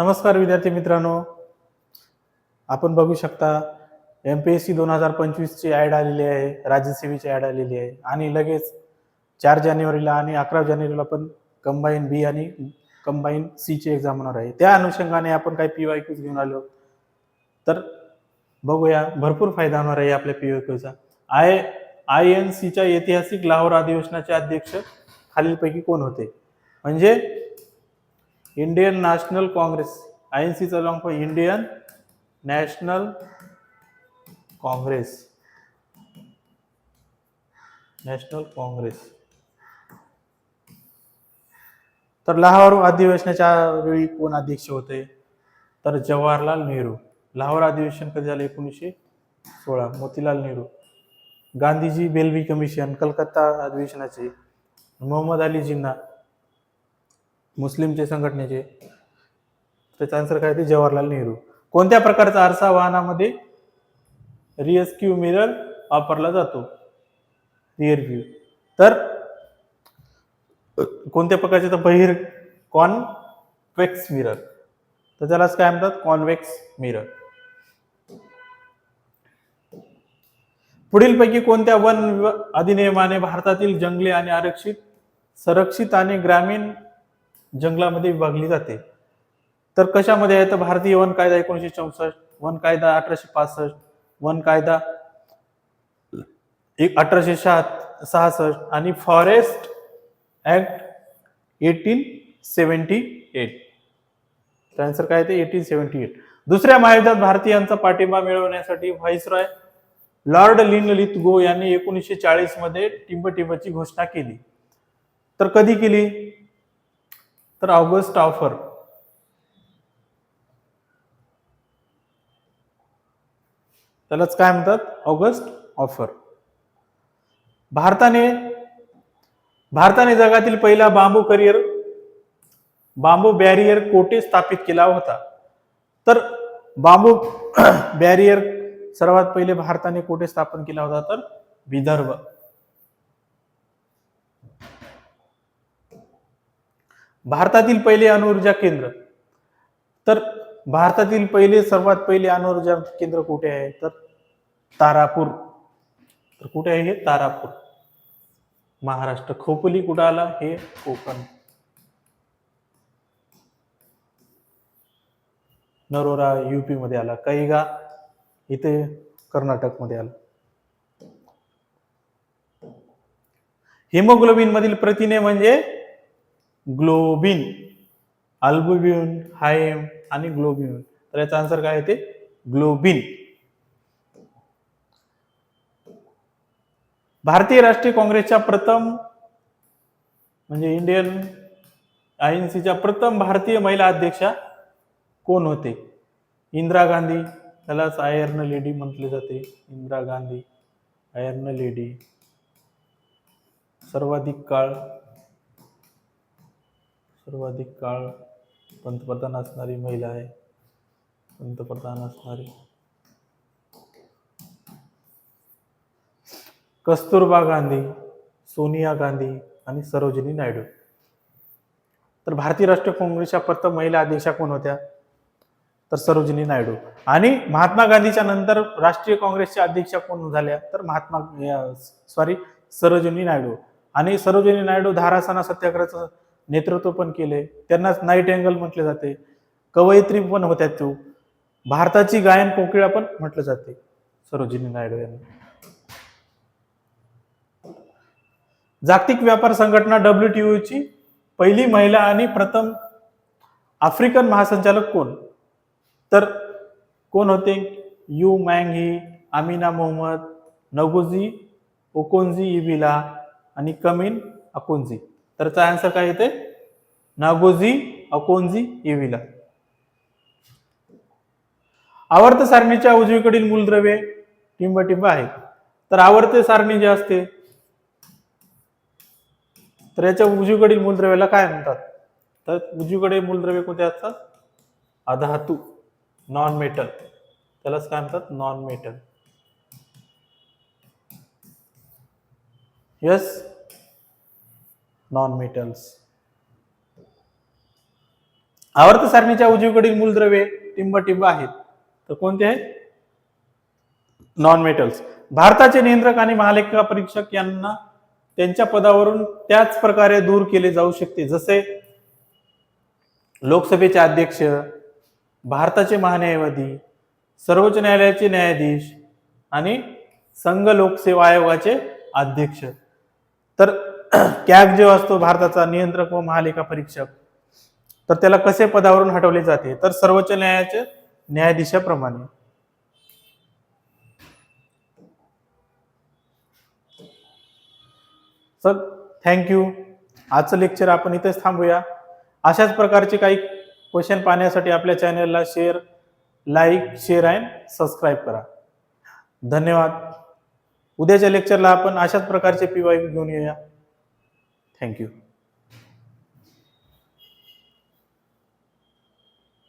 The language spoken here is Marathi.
नमस्कार विद्यार्थी मित्रांनो. आपण बघू शकता एम पी एस सी दोन हजार पंचवीसची ॲड आलेली आहे राज्यसेवेची ॲड आलेली आहे. आणि लगेच चार जानेवारीला आणि अकरा जानेवारीला पण कंबाईन बी आणि कंबाईन सीची एक्झाम होणार आहे. त्या अनुषंगाने आपण काही पी वाय क्यूज घेऊन आलो. तर बघूया भरपूर फायदा होणार आहे आपल्या पी वाय क्यूचा आय आय एन सीच्या ऐतिहासिक लाहोर अधिवेशनाचे अध्यक्ष खालीलपैकी कोण होते? म्हणजे Indian National Congress I N सीचा long for Indian National Congress National Congress तर लाहोर अधिवेशनाच्या वेळी कोण अध्यक्ष होते? तर जवाहरलाल नेहरू. लाहोर अधिवेशन कधी झालं? एकोणीसशे सोळा. मोतीलाल नेहरू. गांधीजी बेल्वी कमिशन कलकत्ता अधिवेशनाचे. मोहम्मद अली जिन्ना मुस्लिमचे संघटनेचे. त्याचा आन्सर काय ते जवाहरलाल नेहरू. कोणत्या प्रकारचा आरसा वाहनामध्ये रिएस्क्यू मिरर वापरला जातो? रिअर व्ह्यू तर कोणत्या प्रकारचे तर बहिर कॉन्वेक्स मिरर तर त्यालाच काय म्हणतात? कॉन्वेक्स मिरर पुढीलपैकी कोणत्या वन अधिनियमाने भारतातील जंगले आणि आरक्षित संरक्षित आणि ग्रामीण जंगलामध्ये विभागली जाते. तर कशामध्ये आहे? तर भारतीय वन कायदा एकोणीसशे चौसष्ट वन कायदा अठराशे पासष्ट वन कायदा एक अठराशे शहात सहासष्ट आणि forest act eighteen seventy eight. Answer काय ते? Eighteen seventy eight. दुसऱ्या महायुद्धात भारतीयांचा पाठिंबा मिळवण्यासाठी व्हाईसरॉय लॉर्ड लिनलित लिथगो यांनी एकोणीसशे चाळीसमध्ये टिंबटिंबची घोषणा केली. तर कधी केली? तर ऑगस्ट ऑफर. त्यालाच काय म्हणतात? August offer. भारताने भारताने जगातील पहिला बांबू करिअर बांबू बॅरियर कोटे स्थापित केला होता? तर बांबू बॅरियर सर्वात पहिले भारताने कोठे स्थापन केला होता? तर विदर्भ. भारतातील पहिले अणुऊर्जा केंद्र. तर भारतातील पहिले सर्वात पहिले अणुऊर्जा केंद्र कुठे आहे? तर तारापूर. तर कुठे आहे हे? तारापूर. महाराष्ट्र. खोपोली कुठं आला? हे कोकण. नरोरा युपी मध्ये आला. कैगा इथे कर्नाटकमध्ये आला. हिमोग्लोबिन मधील प्रथिने म्हणजे ग्लोबिन अल्बुब्युन हायम आणि ग्लोब्युन तर याचा आन्सर काय आहे ते? ग्लोबिन. भारतीय राष्ट्रीय काँग्रेसच्या प्रथम म्हणजे इंडियन आय एन सीच्या प्रथम भारतीय महिला अध्यक्षा कोण होते? इंदिरा गांधी. त्यालाच आयर्न लेडी म्हटले जाते. Indira Gandhi iron lady. सर्वाधिक काळ सर्वाधिक काळ पंतप्रधान असणारी महिला आहे. पंतप्रधान असणारी. कस्तुरबा गांधी सोनिया गांधी आणि सरोजिनी नायडू. तर भारतीय राष्ट्रीय काँग्रेसच्या प्रथम महिला अध्यक्षा कोण होत्या? तर सरोजिनी नायडू. आणि महात्मा गांधीच्या नंतर राष्ट्रीय काँग्रेसच्या अध्यक्षा कोण झाल्या? तर महात्मा सॉरी सरोजिनी नायडू. आणि सरोजिनी नायडू धारासना सत्याग्रहाचं नेतृत्व पण केले. त्यांनाच नाईट अँगल म्हटले जाते. कवयित्री पण होत्या तो भारताची गायन कोकिळा पण म्हटलं जाते. सरोजिनी नायडू यांना. जागतिक व्यापार संघटना डब्ल्यूटीओ ची पहिली महिला आणि प्रथम आफ्रिकन महासंचालक कोण? तर कोण होते? यू मँगी Amina Amina Mohammed Ngozi Okonjo Iweala आणि कमिन अकोंजी त्याचा आन्सर काय येते नागोजी अकोन्झी येविला. आवर्त सारणीच्या उजवीकडील मूलद्रव्ये टिंबटिंब आहे तर आवर्ते सारणी जे असते तर याच्या उजवीकडील मूलद्रव्याला काय म्हणतात? तर उजवीकडे मूलद्रव्य कोणते असतात? अधातू नॉन मेटल त्यालाच काय म्हणतात? Non metal yes non metals आवर्त सारणीच्या उजवीकडील मूलद्रव्ये टिंब टिंब आहेत. तर कोणते आहेत? नॉन मेटल्स भारताचे नियंत्रक आणि महालेखा परीक्षक यांना त्यांच्या पदावरून त्याच प्रकारे दूर केले जाऊ शकते. जसे लोकसभेचे अध्यक्ष भारताचे महान्यायवादी सर्वोच्च न्यायालयाचे न्यायाधीश आणि संघ लोकसेवा आयोगाचे अध्यक्ष. तर कॅग जो असतो भारताचा नियंत्रक व महालेखा परीक्षक तर त्याला कसे पदावरून हटवले जाते? तर सर्वोच्च न्यायालयाच्या न्यायाधीशाप्रमाणे. सर थँक्यू आजचं लेक्चर आपण इथेच थांबूया. अशाच प्रकारचे काही क्वेश्चन पाहण्यासाठी आपल्या चॅनलला share like share and subscribe करा. धन्यवाद. उद्याच्या लेक्चरला आपण अशाच प्रकारचे पी वाय घेऊन येऊया. थँक्यू